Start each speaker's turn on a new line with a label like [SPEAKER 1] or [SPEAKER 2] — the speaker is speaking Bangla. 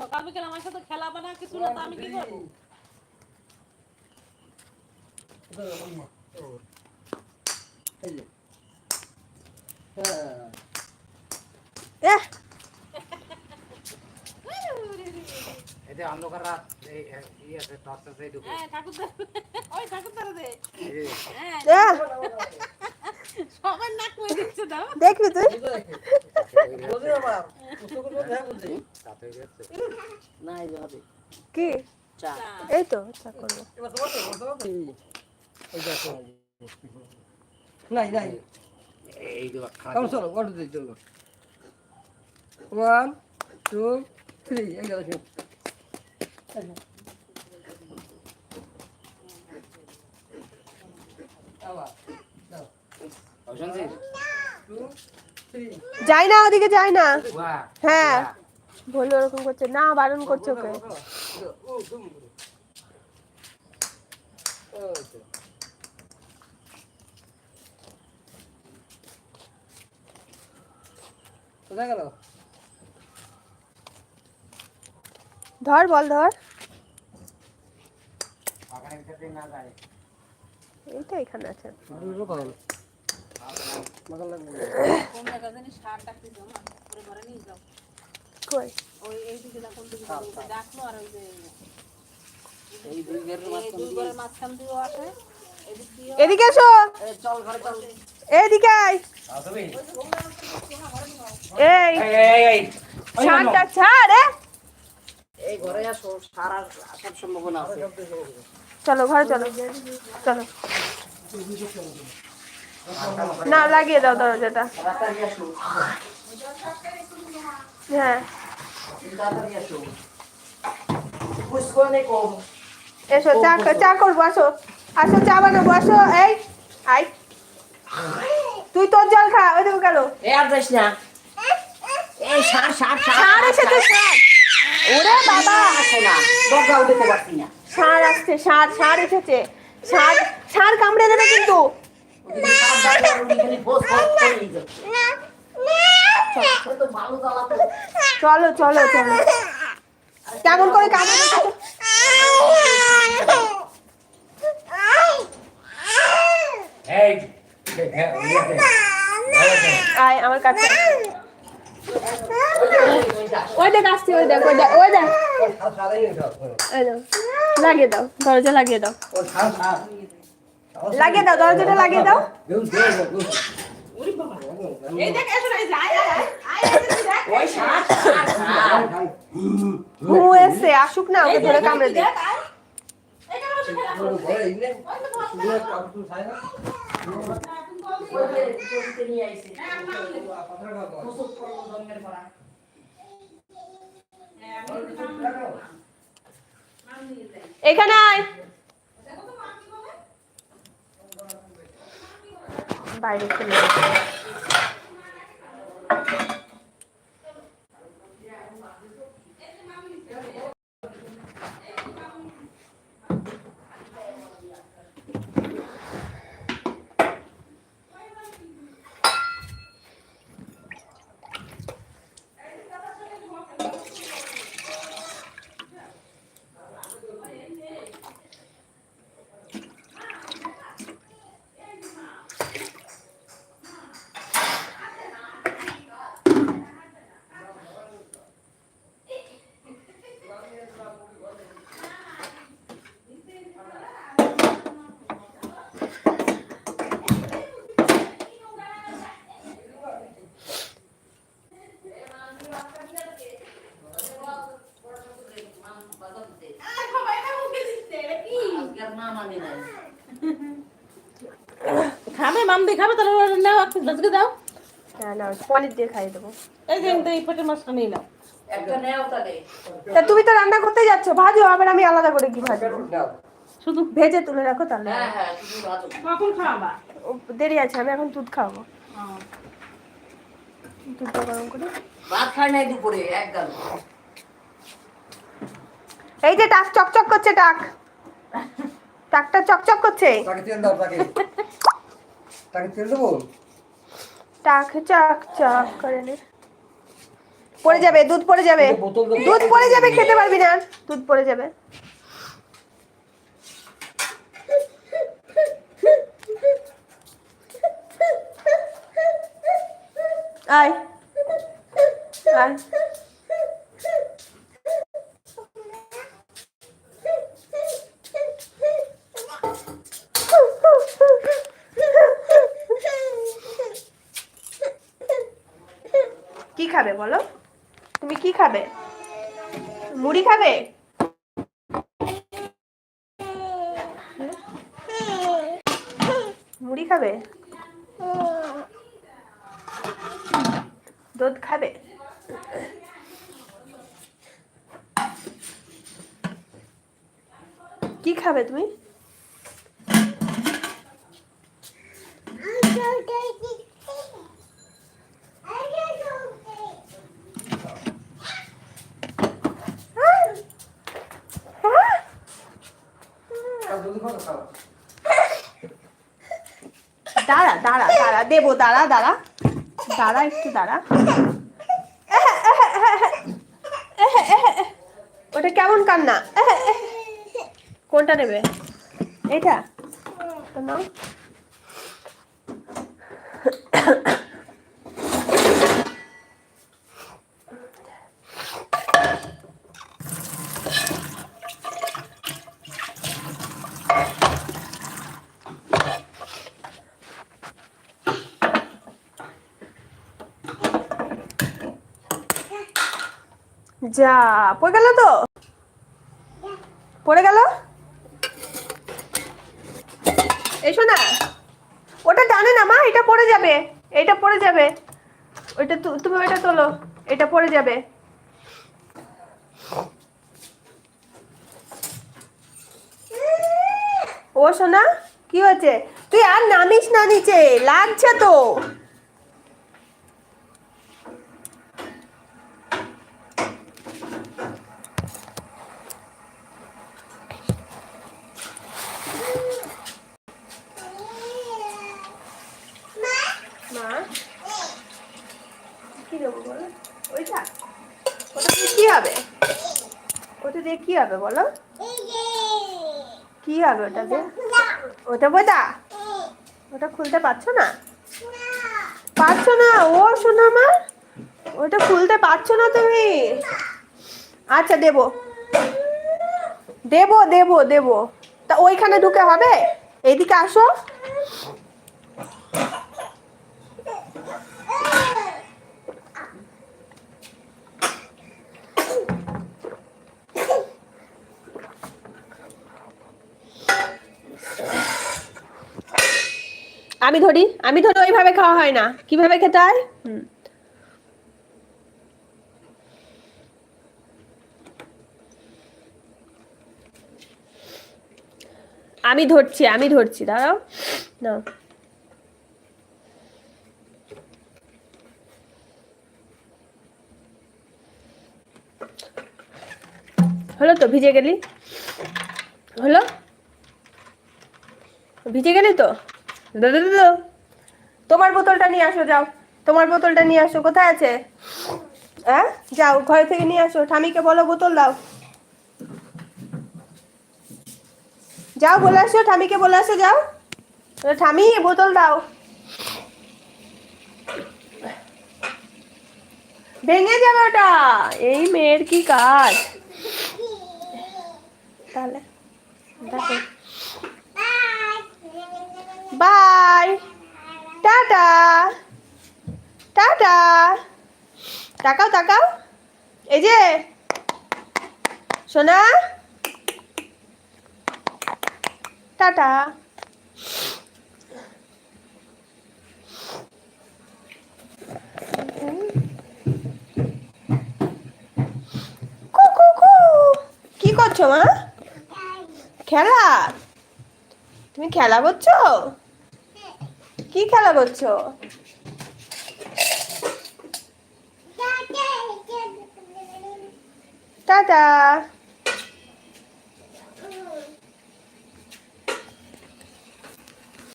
[SPEAKER 1] সকাল বিকেল আমার সাথে খেলা বানা কিছু না তো আমি কি করব?
[SPEAKER 2] এই
[SPEAKER 3] এতে অন্ধকার রাত এই ই আছে টর্চ আছে এইটুকু
[SPEAKER 1] হ্যাঁ ঠাকুর ওই ঠাকুর তারা দে। হ্যাঁ। সবার নাক দিচ্ছে দাও।
[SPEAKER 4] দেখবি তুই? কি? এই তো চা করব।
[SPEAKER 2] নাই নাই।
[SPEAKER 3] এই তো খাওয়া
[SPEAKER 2] চলো। ওয়ান টু থ্রি চলো ওয়ান টু থ্রি এই দেখো আবার দাও। টু থ্রি
[SPEAKER 4] যাই না ওদিকে যাই না। হ্যাঁ। বলল ওরকম করছে না বারণ করছে ওকে। ধর বল ধর।
[SPEAKER 3] ওখানে ভিতরে না যায়।
[SPEAKER 4] এই তো এখানে আছে।
[SPEAKER 1] এদিক
[SPEAKER 4] এদিকে এসো।
[SPEAKER 2] চল ঘরে চল।
[SPEAKER 4] এদিকে এই।
[SPEAKER 3] এই এই
[SPEAKER 4] ছাড়টা ছাড় এ।
[SPEAKER 2] এই ঘরে আসো সারা আসার সম্ভাবনা আছে।
[SPEAKER 4] চলো ঘরে চলো চলো। না লাগিয়ে দাও দরজাটা। হ্যাঁ। এসো চা চা করব আসো। আসো চা বানাবো আসো এই আই তুই তোর জল খা ওই দেখো গেল
[SPEAKER 2] আর যাইস না। সার সার
[SPEAKER 4] ওরে বাবা। ষাঁড় আসছে ষাঁড় ষাঁড় এসেছে। ষাঁড় ষাঁড় কামড়ে দেবে কিন্তু। চলো চলো চলো কেমন করে
[SPEAKER 3] হ্যাঁ
[SPEAKER 4] আয় আমার কাছে
[SPEAKER 2] ওই
[SPEAKER 4] দেখ আসছে ওই দেখ ওই দেখ ওই দেখ লাগিয়ে দাও দরজা লাগিয়ে দাও। লাগিয়ে দাও দরজাটা লাগিয়ে দাও।
[SPEAKER 1] আয় আয় আয় আয় আয়,
[SPEAKER 4] আসুক না ওকে ধরে কামড়ে দে।
[SPEAKER 1] দেখ, আয়। এখানে বসে
[SPEAKER 4] বাইরে চলে যাচ্ছে।
[SPEAKER 1] আয় বাবা, এটা মুখে দিচ্ছে, এটা খাবে মামদি খাবে তাহলে নাও একটু দাও।
[SPEAKER 4] না না পনির দিয়ে খাইয়ে দেবো।
[SPEAKER 1] এই যে এই পেটের মাছটা নিয়ে নাও।
[SPEAKER 2] একটা নেও তাহলে।
[SPEAKER 4] তা তুমি তো রান্না করতে যাচ্ছ ভাজো আবার আমি আলাদা করে কি ভাজবো?
[SPEAKER 1] শুধু?
[SPEAKER 4] ভেজে তুলে রাখো তাহলে।
[SPEAKER 2] হ্যাঁ হ্যাঁ
[SPEAKER 1] কখন খাওয়াবা?
[SPEAKER 4] দেরি আছে আমি এখন দুধ খাওয়াবো। দুধটা গরম করে।
[SPEAKER 2] ভাত খাই নাই দুপুরে এক গাল
[SPEAKER 4] এই যে টাক চকচক করছে টাক। টাকটা চকচক করছে।
[SPEAKER 2] তাকে তেল দাও তাকে। তাকে তেল দেবো?
[SPEAKER 4] টাক চক চক করে নে। পড়ে যাবে দুধ পড়ে যাবে। দুধ পড়ে যাবে খেতে পারবি না। দুধ পড়ে যাবে। আয়। আয়। খাবে বলো? তুমি কি খাবে? মুড়ি খাবে? মুড়ি খাবে? দুধ খাবে? কি খাবে তুমি? দাঁড়া দাঁড়া দাঁড়া, দেবো, দাঁড়া দাঁড়া। দাঁড়া একটু, দাঁড়া। ওটা কেমন কান্না? কোনটা নেবে? এইটা? নাও। যা, পড়ে গেল তো? পড়ে গেল? এসো না ওটা টানে না মা, এটা পড়ে যাবে, এটা পড়ে যাবে। ওইটা তুমি ওইটা তোলো, এটা পড়ে যাবে। ও সোনা কি হয়েছে? তুই আর নামিস না নিচে, লাগছে তো। মা। কি দেবো বলো? দিয়ে কি হবে? ওটা দিয়ে কি হবে বলো? কি হবে ওটা দিয়ে? ওটা বোঝা ওটা খুলতে পারছ না? পারছ না? ও শোনো আমার ওটা খুলতে পারছ না তুমি? আচ্ছা দেবো। দেবো দেবো দেবো। তা ওইখানে ঢুকে হবে? এইদিকে আসো। আমি ধরি আমি ধরি ওইভাবে খাওয়া হয় না। কীভাবে খেতে হয়। আমি ধরছি আমি ধরছি, দাঁড়াও। না। হলো তো, ভিজে গেলি? হলো? ভিজে গেলি তো। তোমার বোতলটা নিয়ে আসো, যাও। তোমার বোতলটা নিয়ে আসো, কোথায় আছে? হ্যাঁ? যাও, ঘরে থেকে নিয়ে আসো। ঠামিকে বলো, বোতল দাও। যাও, বলে আসো ঠামিকে বলে আসো, যাও। ঠামি বোতল দাও। ভেঙে যাবে ওটা। এই মেয়ের কি কাজ? তাহলে, দেখো। বাই টাটা টাটা তাকাও তাকাও এই যে সোনা। টাটা কু, করছ মা? খেলা? তুমি খেলা করছ? কি খেলা করছ টাটা